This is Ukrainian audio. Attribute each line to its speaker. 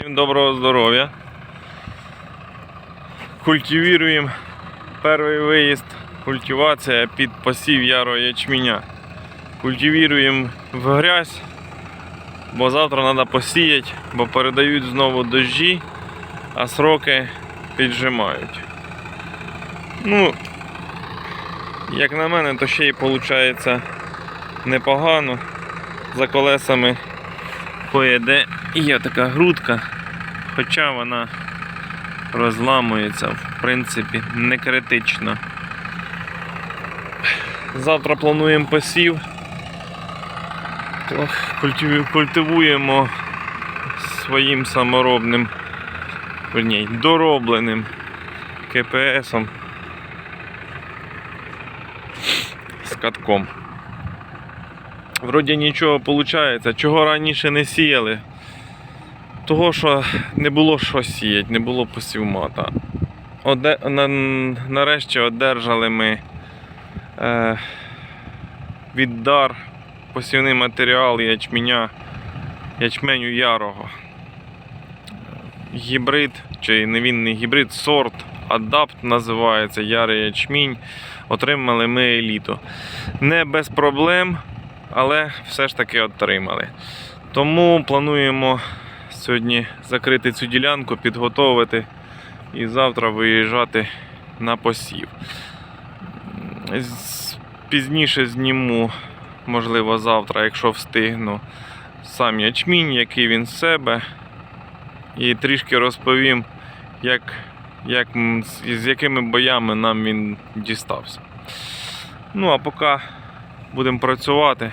Speaker 1: Всім доброго здоров'я. Культивіруємо перший виїзд, культивація під посів ярого ячменя. Культивіруємо в грязь, бо завтра треба посіяти, бо передають знову дощі, а сроки піджимають. Ну, як на мене, то ще й виходить непогано. За колесами кое-де є така грудка, хоча вона розламується, в принципі, не критично. Завтра плануємо посів. Культивуємо своїм саморобним, верні, доробленим КПСом з катком. Вроді нічого виходить. Чого раніше не сіяли? Того, що не було що сіяти, не було посівмата. Оде, на, нарешті одержали ми е, віддар посівний матеріал ячменя, ячменю ярого. Гібрид, чи не він не гібрид, сорт, адапт називається ярий ячмінь. Отримали ми еліту. Не без проблем але все ж таки отримали. Тому плануємо сьогодні закрити цю ділянку, підготовити і завтра виїжджати на посів. Пізніше зніму, можливо, завтра, якщо встигну, сам ячмінь, який він з себе. І трішки розповім, як, як, з якими боями нам він дістався. Ну, а поки будемо працювати.